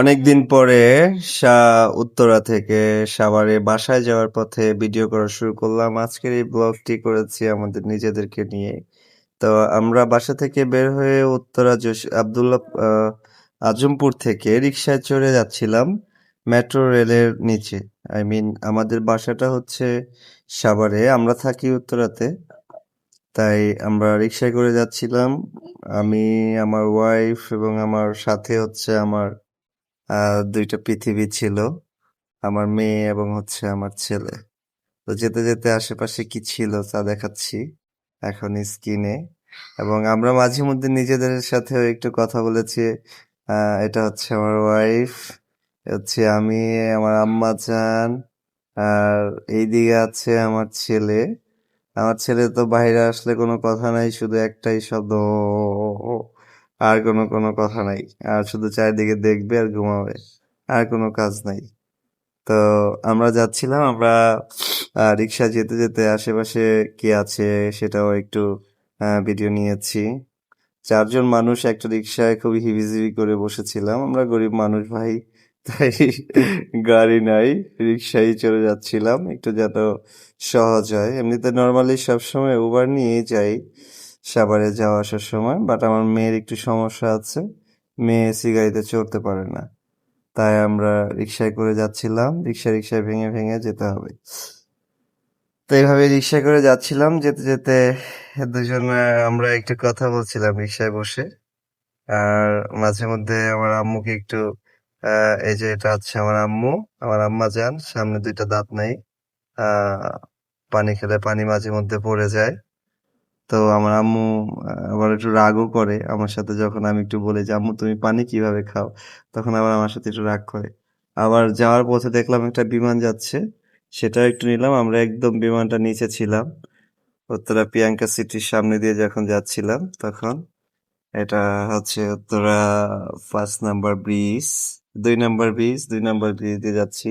অনেকদিন পরে উত্তরা থেকে সাভারে বাসায় যাওয়ার পথে ভিডিও করা শুরু করলাম। আজকের এই ব্লগটি করেছি আমাদের নিজেদেরকে নিয়ে। তো আমরা বাসা থেকে বের হয়ে উত্তরা আবদুল্লাহ আজমপুর থেকে রিক্সায় চড়ে যাচ্ছিলাম মেট্রো রেলের নিচে। আই মিন আমাদের বাসাটা হচ্ছে সাভারে, আমরা থাকি উত্তরাতে। তাই আমরা রিক্সায় করে যাচ্ছিলাম। আমি, আমার ওয়াইফ এবং আমার সাথে হচ্ছে আমার দুইটা পৃথিবী ছিল, আমার মেয়ে এবং হচ্ছে আমার ছেলে। তো যেতে যেতে আশেপাশে কি ছিল তা দেখাচ্ছি এখন স্ক্রিনে। এবং আমরা মাঝে মধ্যে নিজেদের সাথেও একটু কথা বলেছি এটা হচ্ছে আমার ওয়াইফ হচ্ছে আমি, আমার আম্মা চান আর এইদিকে আছে আমার ছেলে। আমার ছেলে তো বাইরে আসলে কোনো কথা নাই, শুধু একটাই শব্দ আর কোনো কোনো কথা নাই। আর শুধু চারিদিকে দেখবে আর ঘুমাবে। আর কোনো কাজ নাই। তো আমরা যাচ্ছিলাম, আমরা রিক্সা যেতে যেতে আশেপাশে কি আছে সেটাও একটু ভিডিও নিয়েছি। চারজন মানুষ একটা রিক্সায় খুবই হিবিজিবি করে বসেছিলাম। আমরা গরিব মানুষ ভাই, তাই গাড়ি নাই। রিক্সায় চলে যাচ্ছিলাম। একটু যত সহজ হয়। এমনিতে নর্মালি সবসময় উবার নিয়েই যাই। সাভারে যাওয়া আসার সময় বাট আমার মেয়ের একটু সমস্যা আছে। মেয়ে এসি গাড়িতে চড়তে পারে না। তাই আমরা রিক্সায় করে যাচ্ছিলাম। রিক্সা রিক্সায় ভেঙে ভেঙে যেতে হবে। তো এইভাবে রিক্সায় করে যাচ্ছিলাম। যেতে যেতে দুজন, আমরা একটু কথা বলছিলাম রিক্সায় বসে। আর মাঝে মধ্যে আমার আম্মুকে একটু এই যে এটা হচ্ছে আমার আম্মু, আমার আম্মা যান, সামনে দুইটা দাঁত নাই। পানি খেলে পানি মাঝে মধ্যে পড়ে যায়। তো আমার আম্মু আবার একটু রাগও করে আমার সাথে যখন আমি একটু বলি যে, আম্মু, তুমি পানি কীভাবে খাও? তখন আবার আমার সাথে একটু রাগ করে। আবার যাওয়ার পথে দেখলাম একটা বিমান যাচ্ছে, সেটাও একটু নিলাম। আমরা একদম বিমানটা নিচে ছিলাম। উত্তরা প্রিয়াঙ্কা সিটির সামনে দিয়ে যখন যাচ্ছিলাম, তখন এটা হচ্ছে উত্তরা ফার্স্ট নাম্বার ব্রিজ, দুই নাম্বার ব্রিজ, দুই নাম্বার ব্রিজ দিয়ে যাচ্ছি।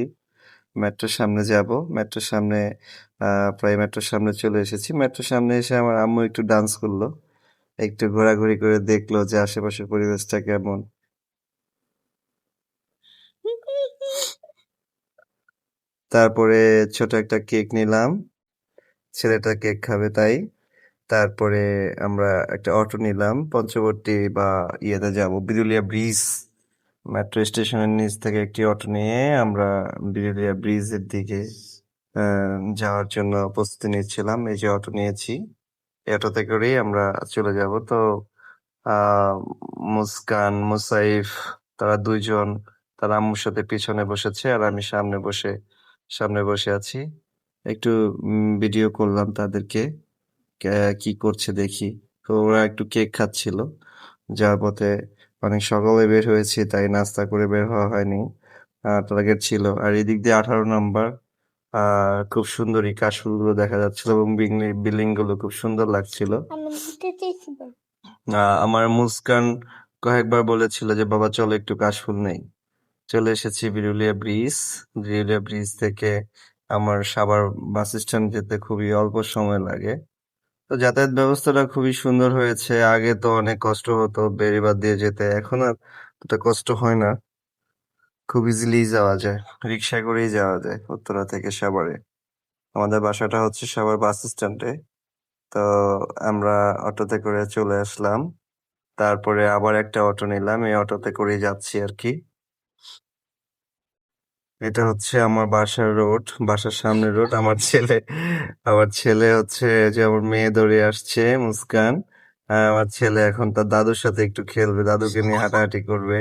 মেট্রোর সামনে যাব। মেট্রোর সামনে প্রায় মেট্রোর সামনে চলে এসেছি। মেট্রোর সামনে এসে আমার আম্মু একটু ডান্স করল। একটু ঘোরাঘুরি করে দেখল যে আশেপাশের পরিবেশটা কেমন। তারপরে ছোট একটা কেক নিলাম। ছেলেটা কেক খাবে তাই। তারপরে আমরা একটা অটো নিলাম। পঞ্চবর্তী বা ইয়েতে যাব, বিদুলিয়া ব্রিজ। মেট্রো স্টেশনের নিচ থেকে একটি অটো নিয়ে আমরা বিরুলিয়া ব্রিজের দিকে যাওয়ার জন্য প্রস্তুতি নিচ্ছিলাম। এই যে অটো নিয়েছি অটোতে করেই আমরা চলে যাব। তো মুস্কান, মুসাইফ, তারা দুইজন, তারা আম্মুর সাথে পিছনে বসেছে আর আমি সামনে বসে সামনে বসে আছি। একটু ভিডিও করলাম তাদেরকে কি করছে দেখি। তো ওরা একটু কেক খাচ্ছিল। যাওয়ার পথে অনেক সকালে বের হয়েছি তাই নাস্তা করে বের হওয়া হয়নি। টার্গেট ছিল। আর এদিক দিয়ে আঠারো নাম্বার খুব সুন্দর এই কাশফুলগুলো দেখা যাচ্ছিল এবং বিল্ডিংগুলো খুব সুন্দর লাগছিল। আমার মুস্কান কয়েকবার বলেছিল যে বাবা চলো একটু কাশফুল নেই। চলে এসেছি বিরুলিয়া ব্রিজ। বিরুলিয়া ব্রিজ থেকে আমার সাভার বাস স্ট্যান্ড যেতে খুবই অল্প সময় লাগে। তো যাতায়াত ব্যবস্থাটা খুবই সুন্দর হয়েছে। আগে তো অনেক কষ্ট হতো বেড়িবাঁধ দিয়ে যেতে, এখন আর অতটা কষ্ট হয় না। খুব ইজিলি যাওয়া যায় রিক্সা করেই যাওয়া যায় উত্তরা থেকে সাভারে। আমাদের বাসাটা হচ্ছে সাভার বাস স্ট্যান্ডে তো আমরা অটোতে করে চলে আসলাম। তারপরে আবার একটা অটো নিলাম, এই অটোতে করেই যাচ্ছি আর কি। এটা হচ্ছে আমার বাসার রোড, বাসার সামনের রোড। আমার ছেলে আমার ছেলে হচ্ছে যে আমার মেয়ে দৌড়ে আসছে মুস্কান। আমার ছেলে এখন তার দাদুর সাথে একটু খেলবে, দাদুকে নিয়ে হাঁটাহাঁটি করবে।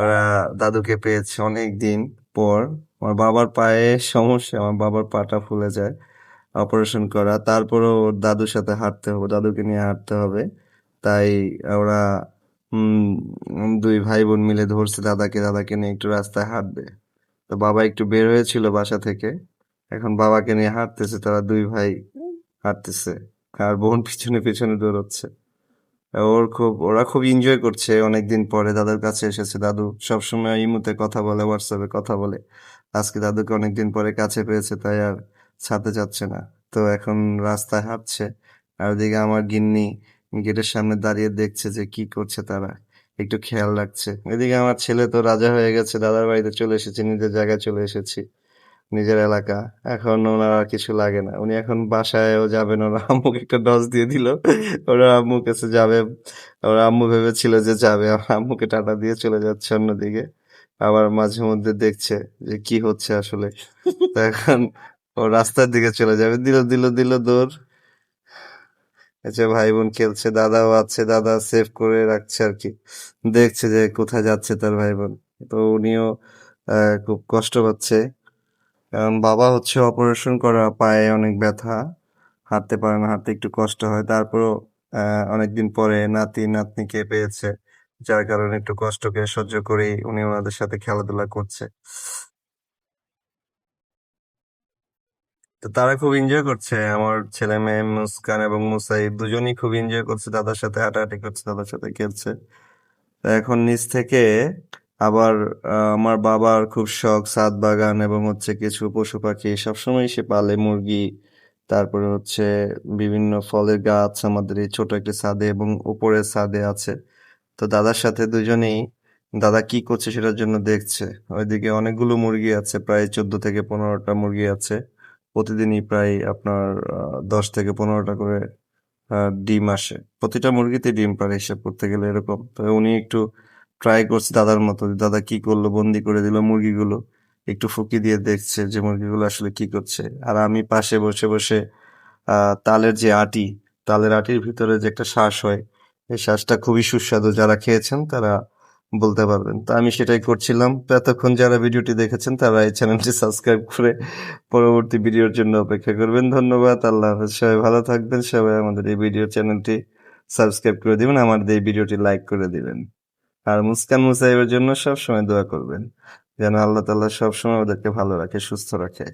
ওরা দাদুকে পেয়েছে অনেক দিন পর। আমার বাবার পায়ে সমস্যা, আমার বাবার পাটা ফুলে যায় অপারেশন করা। তারপরও ওর দাদুর সাথে হাঁটতে হবে, দাদুকে নিয়ে হাঁটতে হবে। তাই ওরা দুই ভাই বোন মিলে ধরছে দাদাকে দাদাকে নিয়ে একটু রাস্তায় হাঁটবে। তো বাবা একটু বের হয়েছিল বাসা থেকে। এখন বাবাকে নিয়ে হাঁটতেছে, তারা দুই ভাই হাঁটতেছে। আর বোন পিছনে পিছনে দৌড়চ্ছে। ওর খুব, ওরা খুব এনজয় করছে অনেকদিন পরে। দাদার কাছে এসেছে। দাদু সবসময় ইমুতে কথা বলে হোয়াটসঅ্যাপে কথা বলে। আজকে দাদুকে অনেকদিন পরে কাছে পেয়েছে, তাই আর ছাড়তে চাচ্ছে না। তো এখন রাস্তায় হাঁটছে। আর ওদিকে আমার গিন্নি গেটের সামনে দাঁড়িয়ে দেখছে যে কি করছে তারা। একটু খেয়াল রাখছে। এদিকে আমার ছেলে তো রাজা হয়ে গেছে, দাদার বাড়িতে চলে এসেছি, নিজের জায়গায় চলে এসেছি, নিজের এলাকা। এখন ওনার আর কিছু লাগে না। উনি এখন বাসায়ও যাবেন, ওরা আম্মুকে একটা ডস দিয়ে দিল। ওরা আম্মুর কাছে যাবে, ওরা আম্মু ভেবেছিল যে যাবে, আমার আম্মুকে টাটা দিয়ে চলে যাচ্ছে অন্যদিকে। আবার মাঝে মধ্যে দেখছে যে কি হচ্ছে আসলে। এখন ও রাস্তার দিকে চলে যাবে। দিল দিল দিল দৌড়। আচ্ছা ভাই বোন খেলছে, দাদাও আছে, দাদা সেভ করে রাখছে আর কি। দেখছে যে কোথায় যাচ্ছে তার ভাই বোন তো উনিও খুব কষ্ট পাচ্ছে। কারণ বাবা হচ্ছে অপারেশন করা, পায়ে অনেক ব্যথা। হাঁটতে পারে না, হাঁটতে একটু কষ্ট হয়। তারপরও অনেকদিন পরে নাতি, নাতনিকে পেয়েছে। যার কারণে একটু কষ্টকে সহ্য করেই উনি ওনাদের সাথে খেলাধুলা করছে। তো তারা খুব এনজয় করছে। আমার ছেলে মেয়ে মুস্কান এবং মুসাইব দুজনই খুব এনজয় করছে। দাদার সাথে হাঁটাহাঁটি করছে, দাদার সাথে খেলছে। এখন নিচ থেকে আবার আমার বাবার খুব শখ ছাদ বাগান এবং হচ্ছে কিছু পশু পাখি। সবসময় সে পালে, মুরগি, তারপরে হচ্ছে বিভিন্ন ফলের গাছ আমাদের এই ছোট একটা ছাদে এবং উপরের ছাদে আছে। তো দাদার সাথে দুজনেই, দাদা কি করছে সেটার জন্য দেখছে। ওইদিকে অনেকগুলো মুরগি আছে, প্রায় চোদ্দ থেকে পনেরোটা মুরগি আছে। প্রতিদিনই প্রায় আপনার দশ থেকে পনেরোটা করে ডিম আসে। প্রতিটা মুরগিতে ডিম পারে হিসাব করতে গেলে এরকম। তো উনি একটু ট্রাই করছে দাদার মতো দাদা কি করল? বন্দি করে দিল মুরগিগুলো। একটু ফুকি দিয়ে দেখছে যে, মুরগিগুলো আসলে কি করছে। আর আমি পাশে বসে বসে তালের যে আটি, তালের আটির ভিতরে যে একটা শ্বাস হয়, এই শ্বাসটা খুবই সুস্বাদু। যারা খেয়েছেন তারা বলতে পারবেন। তো আমি সেটাই করছিলাম। এতক্ষণ যারা ভিডিওটি দেখেছেন, তারা এই চ্যানেলটি সাবস্ক্রাইব করে পরবর্তী ভিডিওর জন্য অপেক্ষা করবেন। ধন্যবাদ। আল্লাহ হাফেজ। সবাই ভালো থাকবেন। সবাই আমাদের এই ভিডিও চ্যানেলটি সাবস্ক্রাইব করে দিবেন, আমাদের এই ভিডিওটি লাইক করে দিবেন। আর মুস্কান মুসাইবের জন্য সব সময় দোয়া করবেন, যেন আল্লাহ তাআলা সবসময় ওদেরকে ভালো রাখে, সুস্থ রাখে।